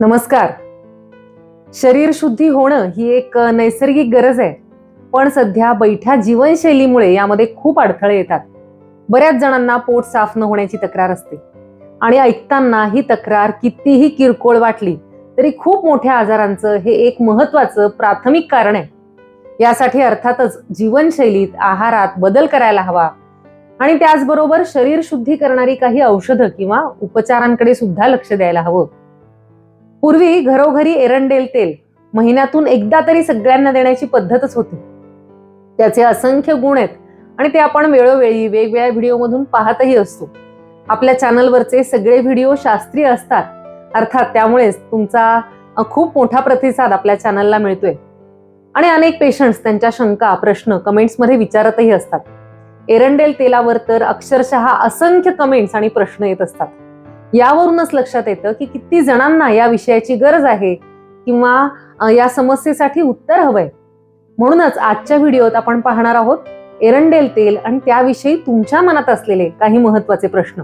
नमस्कार. शरीर शुद्धी होणं ही एक नैसर्गिक गरज आहे. पण सध्या बैठ्या जीवनशैलीमुळे यामध्ये खूप अडथळे येतात. बऱ्याच जणांना पोट साफ न होण्याची तक्रार असते. आणि ऐकताना ही तक्रार कितीही किरकोळ वाटली तरी खूप मोठ्या आजारांचं हे एक महत्वाचं प्राथमिक कारण आहे. यासाठी अर्थातच जीवनशैलीत आहारात बदल करायला हवा. आणि त्याचबरोबर शरीर शुद्धी करणारी काही औषधं किंवा उपचारांकडे सुद्धा लक्ष द्यायला हवं. पूर्वी घरोघरी एरंडेल तेल महिन्यातून एकदा तरी सगळ्यांना देण्याची पद्धतच होती. त्याचे असंख्य गुण आहेत आणि ते आपण वेळोवेळी वेगवेगळ्या व्हिडिओमधून पाहतही असतो. आपल्या चॅनलवरचे सगळे व्हिडिओ शास्त्रीय असतात. अर्थात त्यामुळेच तुमचा खूप मोठा प्रतिसाद आपल्या चॅनलला मिळतोय. आणि अनेक पेशंट्स त्यांच्या शंका प्रश्न कमेंट्समध्ये विचारतही असतात. एरंडेल तेलावर तर अक्षरशः असंख्य कमेंट्स आणि प्रश्न येत असतात. यावरूनच लक्षात येतं की किती जणांना या विषयाची गरज आहे किंवा या समस्येसाठी उत्तर हवंय. म्हणूनच आजच्या व्हिडिओत आपण पाहणार आहोत एरंडेल तेल आणि त्याविषयी तुमच्या मनात असलेले काही महत्त्वाचे प्रश्न.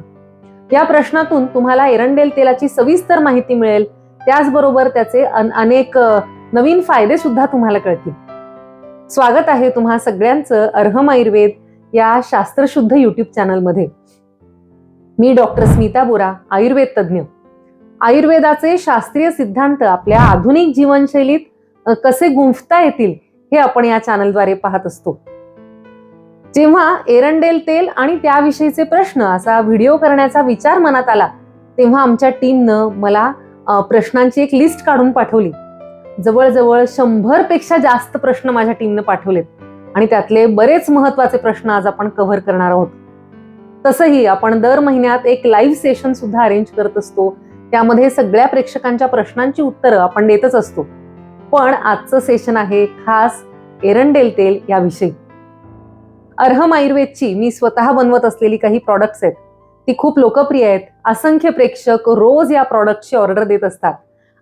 या प्रश्नातून तुम्हाला एरंडेल तेलाची सविस्तर माहिती मिळेल. त्याचबरोबर त्याचे अन- अनेक नवीन फायदे सुद्धा तुम्हाला कळतील. स्वागत आहे तुम्हा सगळ्यांचं अर्हम आयुर्वेद या शास्त्रशुद्ध युट्यूब चॅनलमध्ये मी डॉक्टर स्मिता बोरा आयुर्वेद तज्ज्ञ. आयुर्वेदाचे शास्त्रीय सिद्धांत आपल्या आधुनिक जीवनशैलीत कसे गुंफता येतील हे आपण या चॅनलद्वारे पाहत असतो. जेव्हा एरंडेल तेल आणि त्याविषयीचे प्रश्न असा व्हिडिओ करण्याचा विचार मनात आला तेव्हा आमच्या टीमनं मला प्रश्नांची एक लिस्ट काढून पाठवली. जवळजवळ शंभरपेक्षा जास्त प्रश्न माझ्या टीमनं पाठवलेत आणि त्यातले बरेच महत्त्वाचे प्रश्न आज आपण कव्हर करणार आहोत. तसंही आपण दर महिन्यात एक लाईव्ह सेशन सुद्धा अरेंज करत असतो. त्यामध्ये सगळ्या प्रेक्षकांच्या प्रश्नांची उत्तरं आपण देतच असतो. पण आजचं सेशन आहे खास एरंडेल तेल याविषयी. अर्हम आयुर्वेदची मी स्वतः बनवत असलेली काही प्रॉडक्ट्स आहेत. ती खूप लोकप्रिय आहेत. असंख्य प्रेक्षक रोज या प्रॉडक्टची ऑर्डर देत असतात.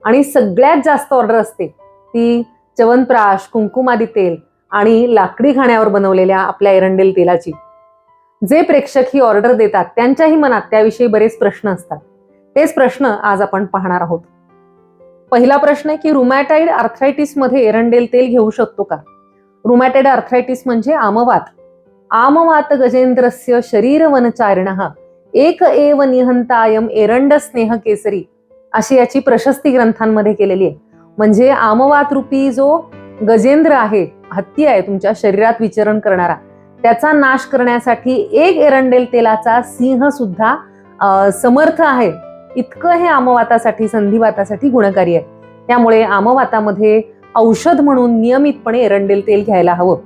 आणि सगळ्यात जास्त ऑर्डर असते ती च्यवनप्राश कुंकुमादी तेल आणि लाकडी खाण्यावर बनवलेल्या आपल्या एरंडेल तेलाची जे प्रेक्षक ही ऑर्डर देतात त्यांच्याही मनात त्याविषयी बरेच प्रश्न असतात. तेच प्रश्न आज आपण पाहणार आहोत. पहिला प्रश्न आहे की रुमॅटाईड आर्थरायटिसमध्ये एरंडेल तेल घेऊ शकतो का? रुमॅटाईड आर्थरायटिस म्हणजे आमवात. आमवात गजेंद्रस्य शरीर वनचारिण एक एव निहंतायम एरंड स्नेह केसरी अशी याची प्रशस्ती ग्रंथांमध्ये केलेली आहे. म्हणजे आमवात रूपी जो गजेंद्र आहे हत्ती आहे तुमच्या शरीरात विचरण करणारा त्याचा नाश करण्यासाठी एक एरंडेल तेलाचा सिंह सुद्धा समर्थ आहे. इतकं हे आमवातासाठी संधिवातासाठी गुणकारी आहे. त्यामुळे आमवातामध्ये औषध म्हणून नियमितपणे एरंडेल तेल घ्यायला हवं.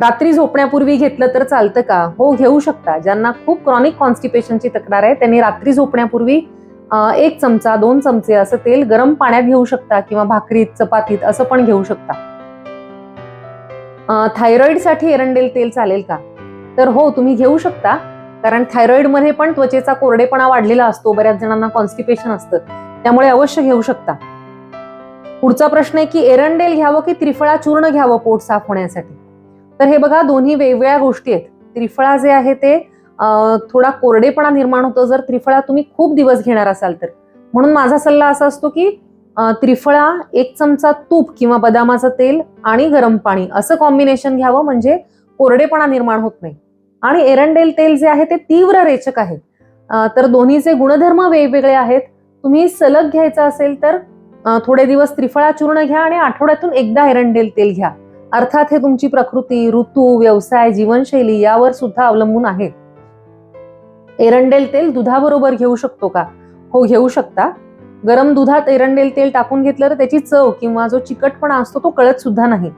रात्री झोपण्यापूर्वी घेतलं तर चालतं का? हो घेऊ शकता. ज्यांना खूप क्रॉनिक कॉन्स्टिपेशनची तक्रार आहे त्यांनी रात्री झोपण्यापूर्वी एक चमचा दोन चमचे असं तेल गरम पाण्यात घेऊ शकता किंवा भाकरीत चपातीत असं पण घेऊ शकता. थायरॉईडसाठी एरंडेल तेल चालेल का? तर हो तुम्ही घेऊ शकता. कारण थायरॉईडमध्ये पण त्वचेचा कोरडेपणा वाढलेला असतो. बऱ्याच जणांना कॉन्स्टिपेशन असतं. त्यामुळे अवश्य घेऊ शकता. पुढचा प्रश्न आहे की एरंडेल घ्यावं की त्रिफळा चूर्ण घ्यावं पोट साफ होण्यासाठी? तर हे बघा दोन्ही वेगवेगळ्या गोष्टी आहेत. त्रिफळा जे आहे ते थोडा कोरडेपणा निर्माण होतो. जर त्रिफळा तुम्ही खूप दिवस घेणार असाल तर. म्हणून माझा सल्ला असा असतो की त्रिफळा एक चमचा तूप किंवा बदामाचं तेल आणि गरम पाणी. असं कॉम्बिनेशन घ्यावं म्हणजे कोरडेपणा निर्माण होत नाही. आणि एरंडेल तेल जे आहे ते तीव्र रेचक आहे. तर दोन्हीचे गुणधर्म वेगवेगळे आहेत. तुम्ही सलग घ्यायचं असेल तर थोडे दिवस त्रिफळा चूर्ण घ्या आणि आठवड्यातून एकदा एरंडेल तेल घ्या. अर्थात हे तुमची प्रकृती ऋतू व्यवसाय जीवनशैली यावर सुद्धा अवलंबून आहे. एरंडेल तेल दुधाबरोबर घेऊ शकतो का? हो घेऊ शकता. गरम दुधात एरंडेल तेल टाकून घेतलं तर त्याची चव किंवा जो चिकटपणा असतो तो कळत सुद्धा नाही.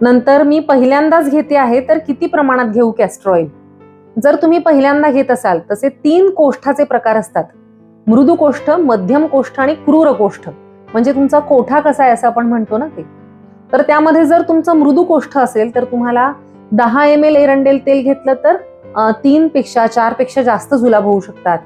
नंतर मी पहिल्यांदाच घेते आहे तर किती प्रमाणात घेऊ कॅस्टर ऑइल जर तुम्ही पहिल्यांदा घेत असाल तसे तीन कोष्ठाचे प्रकार असतात. मृदू कोष्ठ मध्यम कोष्ठ आणि क्रूर कोष्ठ. म्हणजे तुमचा कोठा कसा आहे असं आपण म्हणतो ना ते. तर त्यामध्ये जर तुमचं मृदू कोष्ठ असेल तर तुम्हाला दहा एम एल एरंडेल तेल घेतलं तर तीनपेक्षा तीन पेक्षा चारपेक्षा जास्त जुलाब होऊ शकतात.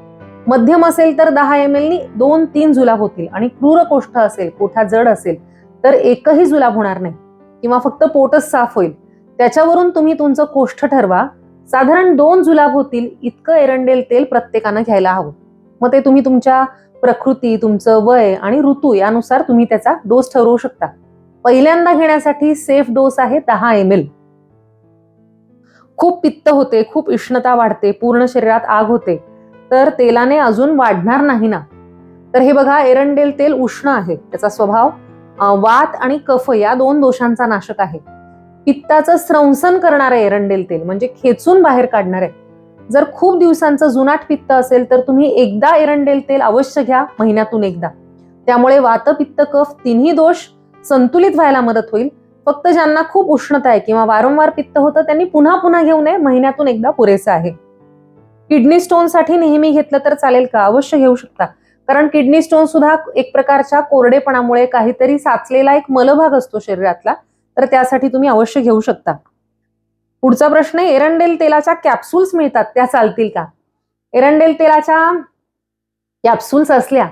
मध्यम असेल तर दहा एम एलनी दोन तीन जुलाब होतील आणि क्रूर कोष्ठ असेल कोठा जड असेल तर एकही जुलाब होणार नाही. किंवा फक्त पोटच साफ होईल. त्याच्यावरून तुम्ही तुमचं कोष्ठ ठरवा. साधारण दोन जुलाब होतील इतकं एरंडेल तेल प्रत्येकानं घ्यायला हवं. मग ते तुम्ही तुमच्या प्रकृती तुमचं वय आणि ऋतू यानुसार तुम्ही त्याचा डोस ठरवू शकता. पहिल्यांदा घेण्यासाठी सेफ डोस आहे दहा एम एल खूप पित्त होते खूप उष्णता वाढते पूर्ण शरीरात आग होते. तर तेलाने अजून वाढणार नाही ना? तर हे बघा एरंडेल तेल उष्ण आहे. त्याचा स्वभाव वात आणि कफ या दोन दोषांचा नाशक आहे. पित्ताचं स्रंसन करणारं एरंडेल तेल म्हणजे खेचून बाहेर काढणार आहे. जर खूप दिवसांचं जुनाट पित्त असेल तर तुम्ही एकदा एरंडेल तेल अवश्य घ्या महिन्यातून एकदा. त्यामुळे वात पित्त कफ तिन्ही दोष संतुलित व्हायला मदत होईल. फक्त ज्यांना खूप उष्णता आहे किंवा वारंवार पित्त होतं त्यांनी पुन्हा पुन्हा घेऊ नये महिन्यातून एकदा पुरेसं आहे. किडनी स्टोनसाठी नेहमी घेतलं तर चालेल का? अवश्य घेऊ शकता. कारण किडनी स्टोन सुद्धा एक प्रकारच्या कोरडेपणामुळे काहीतरी साचलेला एक मलभाग असतो शरीरातला. तर त्यासाठी तुम्ही अवश्य घेऊ शकता. पुढचा प्रश्न आहे एरंडेल तेलाच्या कॅप्सूल्स मिळतात त्या चालतील का? एरंडेल तेलाच्या कॅप्सूल्स असल्या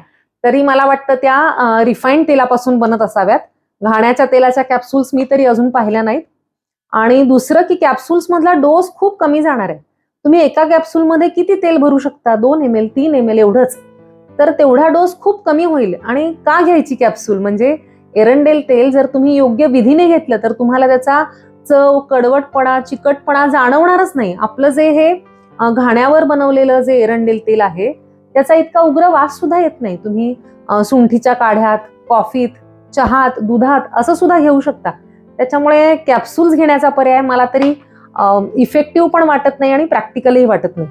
तरी मला वाटतं त्या रिफाईंड तेलापासून बनत असाव्यात. घाण्याच्या तेलाच्या कॅप्सूल्स मी तरी अजून पाहिल्या नाहीत. आणि दुसरं की कॅप्सूल्समधला डोस खूप कमी जाणार आहे. तुम्ही एका कॅप्सूलमध्ये किती तेल भरू शकता? दोन एम एल तीन एम एल एवढंच. तर तेवढा डोस खूप कमी होईल. आणि का घ्यायची कॅप्सूल म्हणजे एरंडेल तेल जर तुम्ही योग्य विधीने घेतलं तर तुम्हाला त्याचा चव कडवटपणा चिकटपणा जाणवणारच नाही. आपलं जे हे घाण्यावर बनवलेलं जे एरंडेल तेल आहे त्याचा इतका उग्र वास सुद्धा येत नाही. तुम्ही सुंठीच्या काढ्यात कॉफीत चहात दुधात असं सुद्धा घेऊ शकता. त्याच्यामुळे कॅप्सूल्स घेण्याचा पर्याय मला तरी इफेक्टिव्ह पण वाटत नाही आणि प्रॅक्टिकलही वाटत नाही.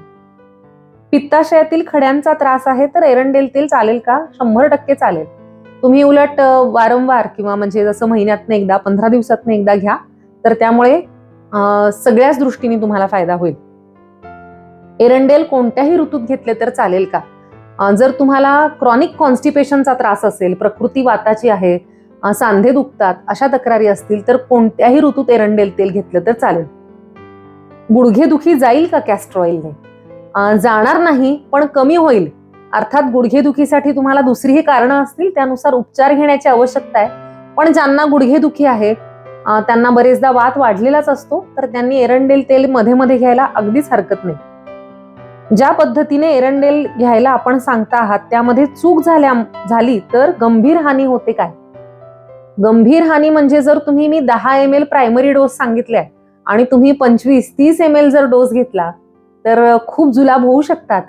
पित्ताशयातील खड्यांचा त्रास आहे तर एरंडेल तेल चालेल का? शंभर टक्के चालेल. तुम्ही उलट वारंवार किंवा म्हणजे जसं महिन्यातनं एकदा पंधरा दिवसातनं एकदा घ्या तर त्यामुळे सगळ्याच दृष्टीने तुम्हाला फायदा होईल. एरंडेल कोणत्याही ऋतूत घेतले तर चालेल का? जर तुम्हाला क्रॉनिक कॉन्स्टिपेशनचा त्रास असेल प्रकृती वाताची आहे सांधे दुखतात अशा तक्रारी असतील तर कोणत्याही ऋतूत एरंडेल तेल घेतलं तर चालेल. गुडघेदुखी जाईल का कॅस्टर ऑइलने जाणार नाही पण कमी होईल. अर्थात गुडघेदुखीसाठी तुम्हाला दुसरीही कारणं असतील त्यानुसार उपचार घेण्याची आवश्यकता आहे. पण ज्यांना गुडघेदुखी आहे त्यांना बरेचदा वात वाढलेलाच असतो तर त्यांनी एरंडेल तेल मध्ये मध्ये घ्यायला अगदीच हरकत नाही. ज्या पद्धतीने एरंडेल घ्यायला आपण सांगता आहात त्यामध्ये चूक झाल्या झाली तर गंभीर हानी होते काय? गंभीर हानी म्हणजे जर तुम्ही मी दहा एम एल प्रायमरी डोस सांगितले आहे आणि तुम्ही पंचवीस तीस एम एल जर डोस घेतला तर खूप जुलाब होऊ शकतात.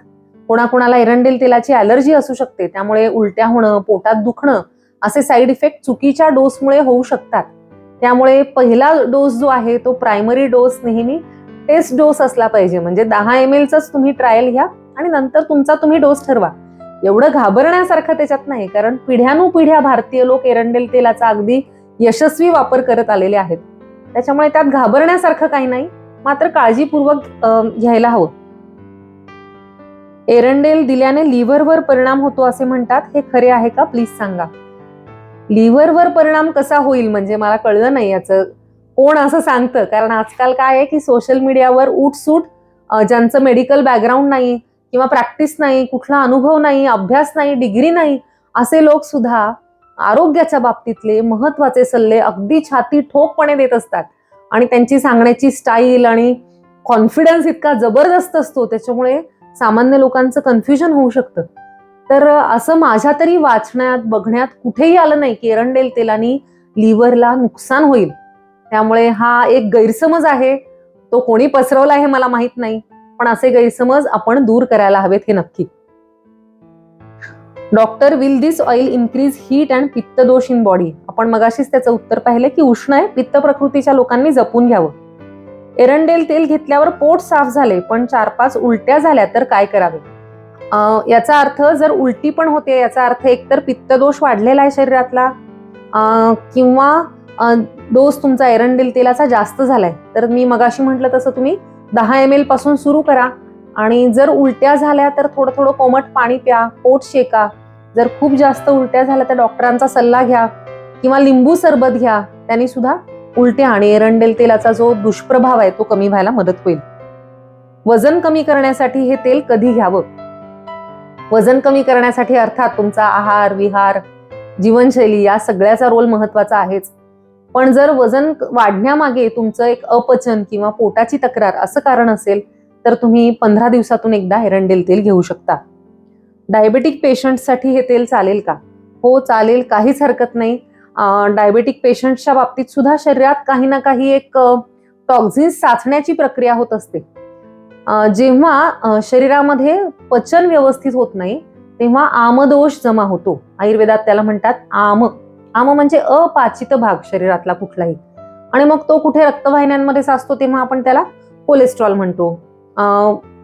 कोणाकोणाला एरंडेल तेलाची अलर्जी असू शकते त्यामुळे उलट्या होणं पोटात दुखणं असे साईड इफेक्ट चुकीच्या डोसमुळे होऊ शकतात. त्यामुळे पहिला डोस जो आहे तो प्रायमरी डोस नेहमी टेस्ट डोस असला पाहिजे. म्हणजे दहा एम एलचाच तुम्ही ट्रायल घ्या आणि नंतर तुमचा तुम्ही डोस ठरवा. एवढं घाबरण्यासारखं त्याच्यात नाही कारण पिढ्यानुपिढ्या भारतीय लोक एरंडेल तेलाचा अगदी यशस्वी वापर करत आलेले आहेत. त्याच्यामुळे त्यात घाबरण्यासारखं काही नाही. मात्र काळजीपूर्वक घ्यायला हवं. एरंडेल दिल्याने लिव्हरवर परिणाम होतो असे म्हणतात. हे खरे आहे का? प्लीज सांगा. लिव्हरवर परिणाम कसा होईल? म्हणजे मला कळलं नाही याचं. कोण असं सांगतं? कारण आजकाल काय आहे की सोशल मीडियावर उठसूट ज्यांचं मेडिकल बॅकग्राऊंड नाही किंवा प्रॅक्टिस नाही कुठला अनुभव नाही अभ्यास नाही डिग्री नाही असे लोक सुद्धा आरोग्याच्या बाबतीतले महत्त्वाचे सल्ले अगदी छाती ठोकपणे देत असतात. आणि त्यांची सांगण्याची स्टाईल आणि कॉन्फिडन्स इतका जबरदस्त असतो त्याच्यामुळे सामान्य लोकांचं कन्फ्युजन होऊ शकतं. तर असं माझ्या तरी वाचण्यात बघण्यात कुठेही आलं नाही की एरंडेल तेलानी लिव्हरला नुकसान होईल. त्यामुळे हा एक गैरसमज आहे. तो कोणी पसरवला हे मला माहीत नाही. पण असे गैरसमज आपण दूर करायला हवेत हे नक्की. Doctor will this oil increase heat and pitta dosha in body आपण मगाशीच त्याचं उत्तर पाहिलं की उष्ण आहे पित्त प्रकृतीच्या लोकांनी जपून घ्यावं. एरंडेल तेल घेतल्यावर पोट साफ झाले पण चार पाच उलट्या झाल्या तर काय करावे? याचा अर्थ जर उलटी पण होते याचा अर्थ एकतर पित्तदोष वाढलेला आहे शरीरातला किंवा डोस तुमचा एरंडेल तेलाचा जास्त झालाय. तर मी मगाशी म्हटलं तसं तुम्ही दहा एम एलपासून सुरू करा. आणि जर उलट्या झाल्या तर थोडं थोडं कोमट पाणी प्या पोट शेका. जर खूप जास्त उलट्या झाल्या तर डॉक्टरांचा सल्ला घ्या किंवा लिंबू सरबत घ्या. त्यांनी सुद्धा उलट्या आणि एरंडेल तेलाचा जो दुष्प्रभाव आहे तो कमी व्हायला मदत होईल. वजन कमी करण्यासाठी हे तेल कधी घ्यावं? वजन कमी करण्यासाठी अर्थात तुमचा आहार विहार जीवनशैली या सगळ्याचा रोल महत्त्वाचा आहेच. पण जर वजन वाढण्यामागे तुमचं एक अपचन किंवा पोटाची तक्रार असं कारण असेल तर तुम्ही पंधरा दिवसातून एकदा एरंडेल तेल घेऊ शकता. डायबेटिक पेशंटसाठी हे तेल चालेल का? हो चालेल. काहीच हरकत नाही. डायबेटिक पेशंटच्या बाबतीत सुद्धा शरीरात काही ना काही एक टॉक्झिन्स साचण्याची प्रक्रिया होत असते. जेव्हा शरीरामध्ये पचन व्यवस्थित होत नाही तेव्हा आमदोष जमा होतो. आयुर्वेदात त्याला म्हणतात आम. आम म्हणजे अपाचित भाग शरीरातला कुठलाही. आणि मग तो कुठे रक्तवाहिन्यांमध्ये साचतो तेव्हा आपण त्याला कोलेस्ट्रॉल म्हणतो.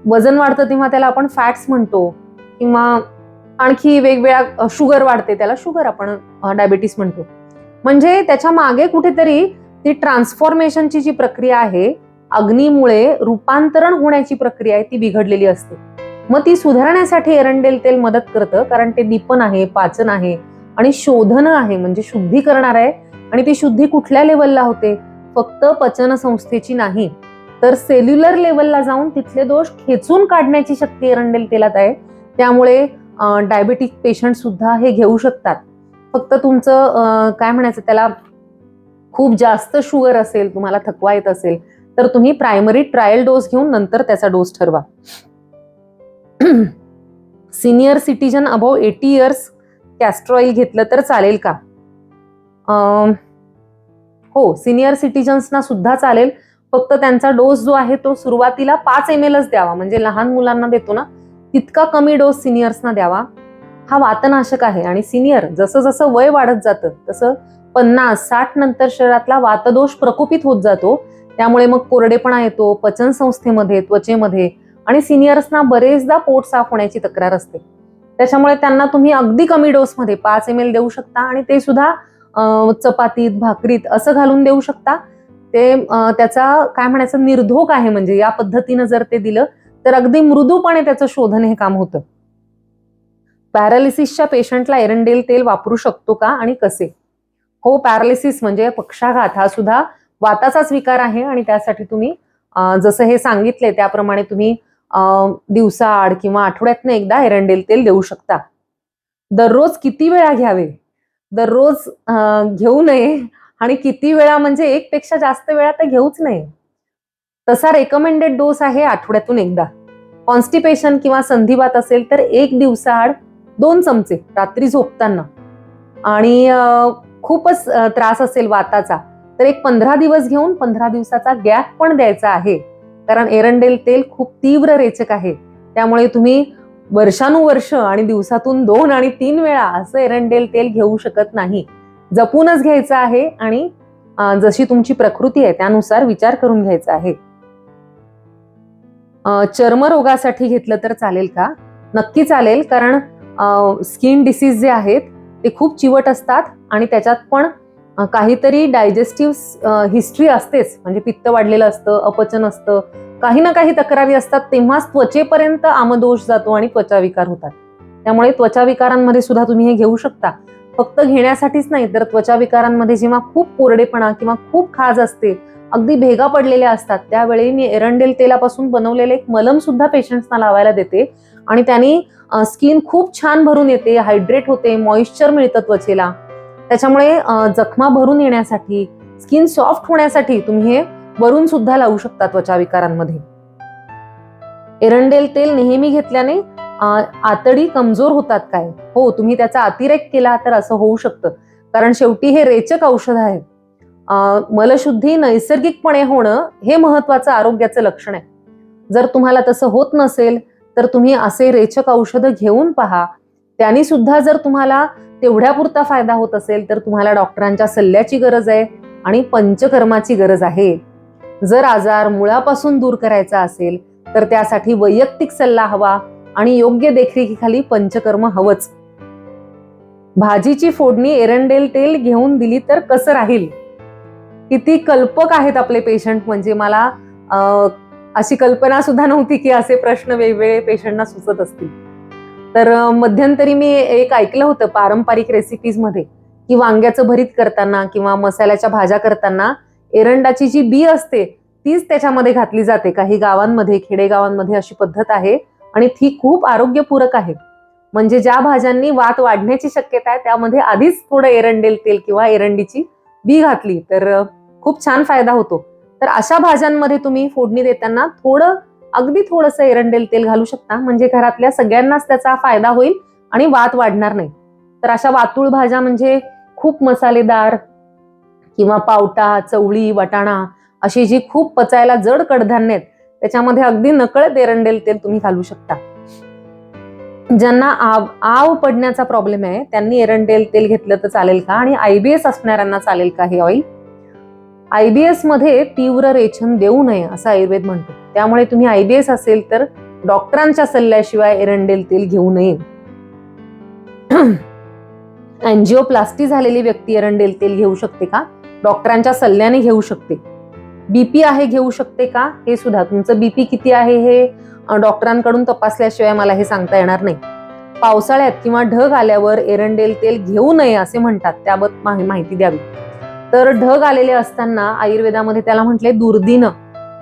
वजन वाढतं तेव्हा त्याला आपण फॅट्स म्हणतो किंवा आणखी वेगवेगळ्या शुगर वाढते त्याला शुगर आपण डायबिटीस म्हणतो. म्हणजे त्याच्यामागे कुठेतरी ती ट्रान्सफॉर्मेशनची जी प्रक्रिया आहे अग्नीमुळे रूपांतरण होण्याची प्रक्रिया आहे ती बिघडलेली असते. मग ती सुधारण्यासाठी एरंडेल तेल मदत करतं कारण ते दीपन आहे पाचन आहे आणि शोधन आहे म्हणजे शुद्धी करणार आहे. आणि ती शुद्धी कुठल्या लेवलला होते? फक्त पचन संस्थेची नाही. तर सेल्युलर लेवलला जाऊन तिथले दोष खेचून काढण्याची शक्ती एरंडेल तेलात आहे. त्यामुळे डायबेटिक पेशंट सुद्धा हे घेऊ शकतात. फक्त तुमचं काय म्हणायचं त्याला? खूप जास्त शुगर असेल तुम्हाला थकवा येत असेल तर तुम्ही प्रायमरी ट्रायल डोस घेऊन नंतर त्याचा डोस ठरवा. Senior citizen above eighty years castor oil घेतलं तर चालेल का? अं, हो सिनियर सिटीजन्सना सुद्धा चालेल. फक्त त्यांचा डोस जो आहे तो सुरुवातीला पाच एम एलच द्यावा. म्हणजे लहान मुलांना देतो ना तितका कमी डोस सिनियर्सना द्यावा. हा वातनाशक आहे. आणि सिनियर जसं जसं वय वाढत जातं तसं पन्नास साठ नंतर शरीरातला वातदोष प्रकोपित होत जातो. त्यामुळे मग कोरडेपणा येतो पचन संस्थेमध्ये त्वचेमध्ये आणि सिनियर्सना बरेचदा पोट साफ होण्याची तक्रार असते. त्याच्यामुळे त्यांना तुम्ही अगदी कमी डोसमध्ये पाच एम एल देऊ शकता आणि ते सुद्धा चपातीत भाकरीत असं घालून देऊ शकता. ते त्याचा काय म्हणायचं निर्धोक आहे म्हणजे या पद्धतीनं जर ते दिलं तर अगदी मृदूपणे त्याचं शोधन हे काम होतं. पॅरालिसिसच्या पेशंटला एरंडेल तेल वापरू शकतो का आणि कसे? हो पॅरालिसिस म्हणजे पक्षाघात हा सुद्धा वाताचाच विकार आहे आणि त्यासाठी तुम्ही जसं हे सांगितले त्याप्रमाणे तुम्ही दिवसाआड किंवा आठवड्यातनं एकदा एरंडेल तेल देऊ शकता. दररोज किती वेळा घ्यावे? दररोज घेऊ नये आणि किती वेळा म्हणजे एक पेक्षा जास्त वेळा तर घेऊच नाही. तसा रेकमेंडेड डोस आहे आठवड्यातून एकदा. कॉन्स्टिपेशन किंवा संधिवात असेल तर एक दिवसाआड दोन चमचे रात्री झोपताना. आणि खूपच त्रास असेल वाताचा तर एक पंधरा दिवस घेऊन पंधरा दिवसाचा गॅप पण द्यायचा आहे. कारण एरंडेल तेल खूप तीव्र रेचक आहे. त्यामुळे तुम्ही वर्षानुवर्ष आणि दिवसातून दोन आणि तीन वेळा असं एरंडेल तेल घेऊ शकत नाही. जपूनच घ्यायचं आहे आणि जशी तुमची प्रकृती आहे त्यानुसार विचार करून घ्यायचा आहे. चर्मरोगासाठी घेतलं तर चालेल का? नक्की चालेल कारण स्किन डिसीज जे आहेत ते खूप चिवट असतात आणि त्याच्यात पण काहीतरी डायजेस्टिव्ह हिस्ट्री असतेच. म्हणजे पित्त वाढलेलं असतं अपचन असतं. काही ना काही तक्रारी असतात तेव्हाच त्वचेपर्यंत आमदोष जातो आणि त्वचा विकार होतात. त्यामुळे त्वचा विकारांमध्ये सुद्धा तुम्ही हे घेऊ शकता. फक्त घेण्यासाठीच नाही तर त्वचा विकारांमध्ये जेव्हा खूप कोरडेपणा किंवा खूप खाज असते अगदी भेगा पडलेल्या असतात त्यावेळी मी एरंडेल तेलापासून बनवलेले एक मलम सुद्धा पेशंट्सना लावायला देते. आणि त्यांनी स्किन खूप छान भरून येते हायड्रेट होते मॉइश्चर मिळतं त्वचेला. त्याच्यामुळे जखमा भरून येण्यासाठी स्किन सॉफ्ट होण्यासाठी तुम्ही हे वरून सुद्धा लावू शकता त्वचा विकारांमध्ये. एरंडेल तेल नेहमी घेतल्याने आतडी कमजोर होतात काय? हो तुम्ही त्याचा अतिरेक केला तर असं होऊ शकतं. कारण शेवटी हे रेचक औषध आहे मलशुद्धी नैसर्गिकपणे होणं हे महत्वाचं आरोग्याचं लक्षण आहे. जर तुम्हाला तसं होत नसेल तर तुम्ही असे रेचक औषधं घेऊन पहा. त्यांनी सुद्धा जर तुम्हाला तेवढ्यापुरता फायदा होत असेल तर तुम्हाला डॉक्टरांच्या सल्ल्याची गरज आहे आणि पंचकर्माची गरज आहे. जर आजार मुळापासून दूर करायचा असेल तर त्यासाठी वैयक्तिक सल्ला हवा. आणि योग्य देखरेखीखाली पंचकर्म हवंच. भाजीची फोडणी एरंडेल तेल घेऊन दिली तर कसं राहील? किती कल्पक आहेत आपले पेशंट म्हणजे मला अशी कल्पना सुद्धा नव्हती की असे प्रश्न वेगवेगळे पेशंटना सुचत असतील. तर मध्यंतरी मी एक ऐकलं होतं पारंपरिक रेसिपीजमध्ये की वांग्याचं भरीत करताना किंवा मसाल्याच्या भाज्या करताना एरंडाची जी बी असते तीच त्याच्यामध्ये घातली जाते. काही गावांमध्ये खेडेगावांमध्ये अशी पद्धत आहे आणि ती खूप आरोग्यपूरक आहे. म्हणजे ज्या भाज्यांनी वात वाढण्याची शक्यता आहे त्यामध्ये आधीच थोडं एरंडेल तेल किंवा एरंडीची बी घातली तर खूप छान फायदा होतो. तर अशा भाज्यांमध्ये तुम्ही फोडणी देताना थोडं अगदी थोडंसं एरंडेल तेल घालू शकता. म्हणजे घरातल्या सगळ्यांनाच त्याचा फायदा होईल आणि वात वाढणार नाही. तर अशा वातुळ भाज्या म्हणजे खूप मसालेदार किंवा पावटा चवळी वाटाणा अशी जी खूप पचायला जड कडधान्य आहेत त्याच्यामध्ये अगदी नकळत एरंडेल तेल तुम्ही घालू शकता. ज्यांना आव आव पडण्याचा प्रॉब्लेम आहे त्यांनी एरंडेल तेल घेतलं तर चालेल का? आणि आयबीएस असणाऱ्यांना चालेल का हे ऑइल आयबीएसमध्ये तीव्र रेचन देऊ नये असं आयुर्वेद म्हणतो. त्यामुळे तुम्ही आयबीएस असेल तर डॉक्टरांच्या सल्ल्याशिवाय एरंडेल तेल घेऊ नये. अँजिओप्लास्टी झालेली व्यक्ती एरंडेल तेल घेऊ शकते का? डॉक्टरांच्या सल्ल्याने घेऊ शकते. बीपी आहे घेऊ शकते का? हे सुद्धा. तुमचं बीपी किती आहे हे डॉक्टरांकडून तपासल्याशिवाय मला हे सांगता येणार नाही. पावसाळ्यात किंवा ढग आल्यावर एरंडेल तेल घेऊ नये असे म्हणतात. त्याबद्दल माहिती द्यावी. तर ढग आलेले असताना आयुर्वेदामध्ये त्याला म्हटले दुर्दिन.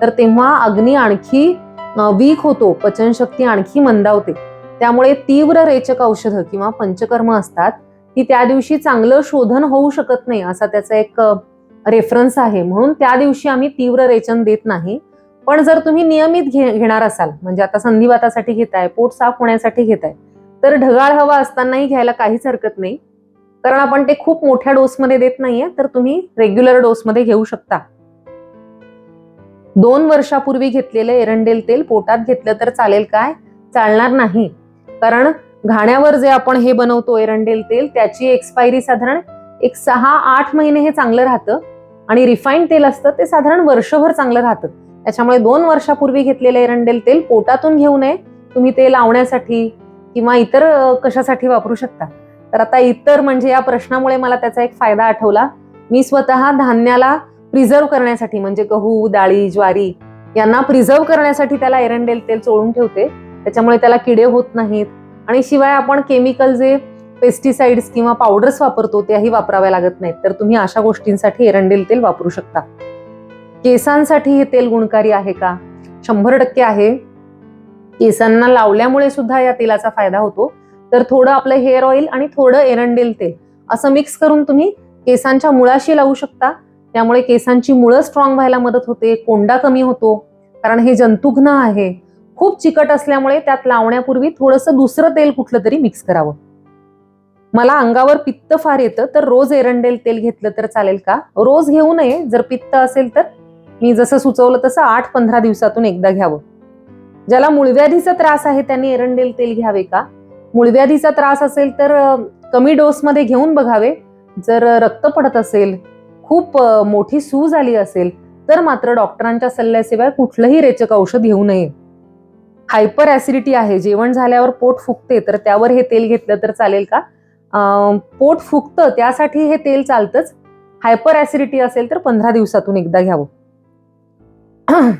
तर तेव्हा अग्नी आणखी वीक होतो. पचनशक्ती आणखी मंदावते. त्यामुळे तीव्र रेचक औषधं किंवा पंचकर्म असतात ती त्या दिवशी चांगलं शोधन होऊ शकत नाही असा त्याचा एक रेफरन्स आहे. म्हणून त्या दिवशी आम्ही तीव्र रेचन देत नाही. पण जर तुम्ही नियमित घे घेणार असाल म्हणजे आता संधिवातासाठी घेताय पोट साफ होण्यासाठी घेताय तर ढगाळ हवा असतानाही घ्यायला काहीच हरकत नाही. कारण आपण ते खूप मोठ्या डोसमध्ये देत नाहीये तर तुम्ही रेग्युलर डोसमध्ये घेऊ शकता. दोन वर्षापूर्वी घेतलेलं एरंडेल तेल पोटात घेतलं तर चालेल काय? चालणार नाही. कारण घाण्यावर जे आपण हे बनवतो एरंडेल तेल त्याची एक्सपायरी साधारण एक सहा आठ महिने हे चांगलं राहतं. आणि रिफाईंड तेल असतं ते साधारण वर्षभर चांगलं राहतं. त्याच्यामुळे दोन वर्षापूर्वी घेतलेलं एरंडेल तेल पोटातून घेऊ नये. तुम्ही ते लावण्यासाठी किंवा इतर कशासाठी वापरू शकता. तर आता इतर म्हणजे या प्रश्नामुळे मला त्याचा एक फायदा आठवला. मी स्वतः धान्याला प्रिझर्व करण्यासाठी म्हणजे गहू डाळी ज्वारी यांना प्रिझर्व करण्यासाठी त्याला एरंडेल तेल चोळून ठेवते. त्याच्यामुळे त्याला किडे होत नाहीत. आणि शिवाय आपण केमिकल जे पेस्टिसाइड्स किंवा पावडर्स वापरतो त्याही वापराव्या लागत नाहीत. तर तुम्ही अशा गोष्टींसाठी एरंडेल तेल वापरू शकता. केसांसाठी हे तेल गुणकारी आहे का? शंभर टक्के आहे. केसांना लावल्यामुळे सुद्धा या तेलाचा फायदा होतो. तर थोडं आपलं हेअर ऑइल आणि थोडं एरंडेल तेल असं मिक्स करून तुम्ही केसांच्या मुळाशी लावू शकता. त्यामुळे केसांची मुळं स्ट्रॉंग व्हायला मदत होते कोंडा कमी होतो. कारण हे जंतुघ्न आहे. खूप चिकट असल्यामुळे त्यात लावण्यापूर्वी थोडंसं दुसरं तेल कुठलं तरी मिक्स करावं. मला अंगावर पित्त फार येतं तर रोज एरंडेल तेल घेतलं तर चालेल का? रोज घेऊ नये जर पित्त असेल तर. मी जसं सुचवलं तसं आठ पंधरा दिवसातून एकदा घ्यावं. ज्याला मुळव्याधीचा त्रास आहे त्यांनी एरंडेल तेल घ्यावे का? मुळव्याधीचा त्रास असेल तर कमी डोसमध्ये घेऊन बघावे. जर रक्त पडत असेल खूप मोठी सूज आली असेल तर मात्र डॉक्टरांच्या सल्ल्याशिवाय कुठलंही रेचक औषध घेऊ नये. हायपर ऍसिडिटी आहे जेवण झाल्यावर पोट फुगते तर त्यावर हे तेल घेतलं तर चालेल का? पोट फुगतं त्यासाठी हे तेल चालतंच. हायपर ऍसिडिटी असेल तर पंधरा दिवसातून एकदा घ्यावं.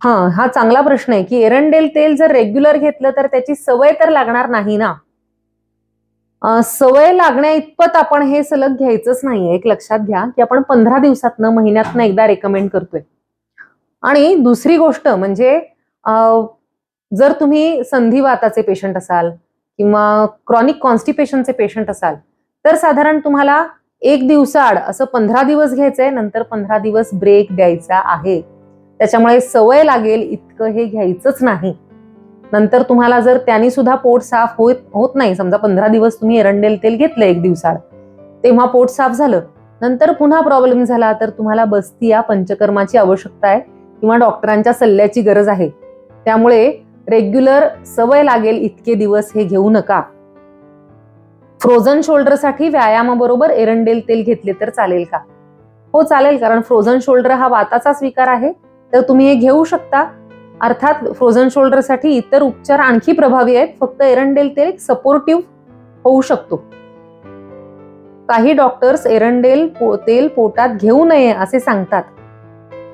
हा हा चांगला प्रश्न आहे की एरंडेल तेल जर रेग्युलर घेतलं तर त्याची सवय तर लागणार नाही ना? सवय लागण्या इतपत आपण हे सलग घ्यायचंच नाहीये. एक लक्षात घ्या की आपण पंधरा दिवसातनं महिन्यातनं एकदा रेकमेंड करतोय. आणि दुसरी गोष्ट म्हणजे जर तुम्ही संधिवाताचे पेशंट असाल किंवा क्रॉनिक कॉन्स्टिपेशनचे पेशंट असाल तर साधारण तुम्हाला एक दिवसाआड असं पंधरा दिवस घ्यायचंय नंतर पंधरा दिवस ब्रेक द्यायचा आहे. त्याच्यामुळे सवय लागेल इतकं हे घ्यायचंच नाही. नंतर तुम्हाला जर त्यांनी सुद्धा पोट साफ होत होत नाही समजा पंधरा दिवस तुम्ही एरंडेल तेल घेतलं एक दिवसाआड तेव्हा पोट साफ झालं नंतर पुन्हा प्रॉब्लेम झाला तर तुम्हाला बस्ती या पंचकर्माची आवश्यकता आहे किंवा डॉक्टरांच्या सल्ल्याची गरज आहे. त्यामुळे रेग्युलर सवय लागेल इतके दिवस हे घेऊ नका. फ्रोझन शोल्डरसाठी व्यायामाबरोबर एरंडेल तेल घेतले तर चालेल का? हो चालेल कारण फ्रोझन शोल्डर हा वाताचाच विकार आहे. तर तुम्ही हे घेऊ शकता. अर्थात फ्रोझन शोल्डरसाठी इतर उपचार आणखी प्रभावी आहेत. फक्त एरंडेल तेल एक सपोर्टिव्ह होऊ शकतो. काही डॉक्टर्स एरंडेल पो- तेल पोटात घेऊ नये असे सांगतात.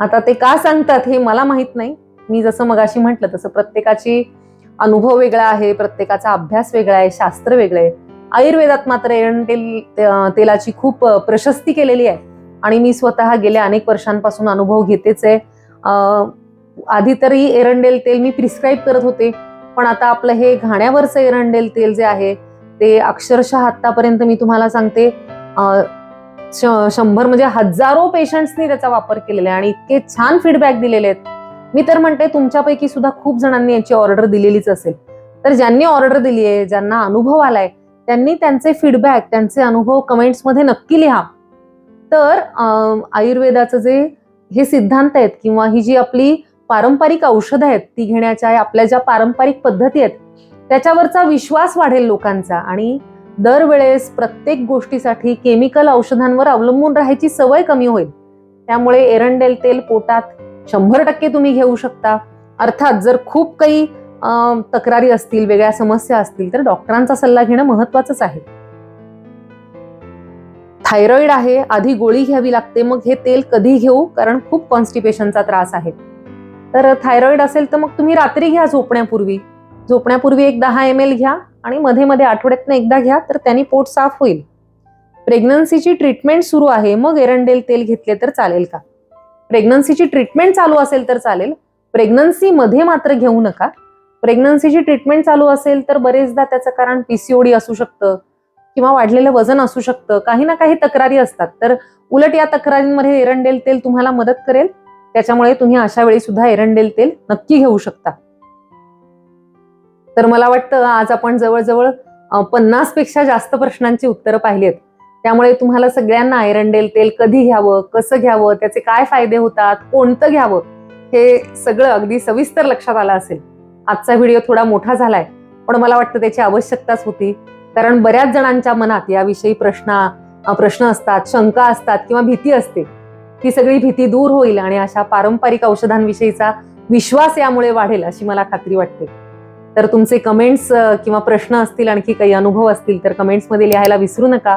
आता ते का सांगतात हे मला माहीत नाही. मी जसं मगाशी म्हटलं तसं प्रत्येकाची अनुभव वेगळा आहे प्रत्येकाचा अभ्यास वेगळा आहे शास्त्र वेगळं आहे. आयुर्वेदात मात्र एरंडेल तेलाची खूप प्रशस्ती केलेली आहे. आणि मी स्वतः गेल्या अनेक वर्षांपासून अनुभव घेतेच आहे. आधी तरी एरंडेल तेल मी प्रिस्क्राईब करत होते. पण आता आपलं हे घाण्यावरचं एरंडेल तेल जे आहे ते अक्षरशः आत्तापर्यंत मी तुम्हाला सांगते श- शंभर म्हणजे हजारो पेशंट्सनी त्याचा वापर केलेला आहे आणि इतके छान फीडबॅक दिलेले आहेत. मी तर म्हणते तुमच्यापैकी सुद्धा खूप जणांनी याची ऑर्डर दिलेलीच असेल. तर ज्यांनी ऑर्डर दिली आहे ज्यांना अनुभव आलाय त्यांनी त्यांचे फीडबॅक त्यांचे अनुभव कमेंट्समध्ये नक्की लिहा. तर आयुर्वेदाचं जे हे सिद्धांत आहेत किंवा ही जी आपली पारंपरिक औषधं आहेत ती घेण्याच्या आपल्या ज्या पारंपरिक पद्धती आहेत त्याच्यावरचा विश्वास वाढेल लोकांचा. आणि दरवेळेस प्रत्येक गोष्टीसाठी केमिकल औषधांवर अवलंबून राहायची सवय कमी होईल. त्यामुळे एरंडेल तेल पोटात शंभर टक्के तुम्ही घेऊ शकता. अर्थात जर खूप काही तक्रारी असतील वेगळ्या समस्या असतील तर डॉक्टरांचा सल्ला घेणं महत्वाचंच आहे. थायरॉइड आहे आधी गोळी घ्यावी लागते मग हे तेल कधी घेऊ? कारण खूप कॉन्स्टिपेशनचा त्रास आहे. तर थायरॉइड असेल तर मग तुम्ही रात्री घ्या झोपण्यापूर्वी. झोपण्यापूर्वी एक दहा एम एल घ्या आणि मध्ये मध्ये आठवड्यातनं एकदा घ्या तर त्यांनी पोट साफ होईल. प्रेग्नन्सीची ट्रीटमेंट सुरू आहे मग एरंडेल तेल घेतले तर चालेल का? प्रेग्नन्सीची ट्रीटमेंट चालू असेल तर चालेल. प्रेग्नन्सी मध्ये मात्र घेऊ नका. प्रेग्नन्सीची ट्रीटमेंट चालू असेल तर बरेचदा त्याचं कारण पीसीओडी असू शकतं किंवा वाढलेलं वजन असू शकतं. काही ना काही तक्रारी असतात. तर उलट या तक्रारींमध्ये एरंडेल तेल तुम्हाला मदत करेल. त्याच्यामुळे तुम्ही अशा वेळी सुद्धा एरंडेल तेल नक्की घेऊ शकता. तर मला वाटतं आज आपण जवळजवळ पन्नासपेक्षा जास्त प्रश्नांची उत्तरं पाहिली आहेत. त्यामुळे तुम्हाला सगळ्यांना एरंडेल तेल कधी घ्यावं कसं घ्यावं त्याचे काय फायदे होतात कोणतं घ्यावं हे सगळं अगदी सविस्तर लक्षात आलं असेल. आजचा व्हिडिओ थोडा मोठा झालाय पण मला वाटतं त्याची आवश्यकताच होती. कारण बऱ्याच जणांच्या मनात याविषयी प्रश्न प्रश्न असतात शंका असतात किंवा भीती असते. ती सगळी भीती दूर होईल आणि अशा पारंपरिक औषधांविषयीचा विश्वास यामुळे वाढेल अशी मला खात्री वाटते. तर तुमचे कमेंट्स किंवा प्रश्न असतील आणखी काही अनुभव असतील तर कमेंट्समध्ये लिहायला विसरू नका.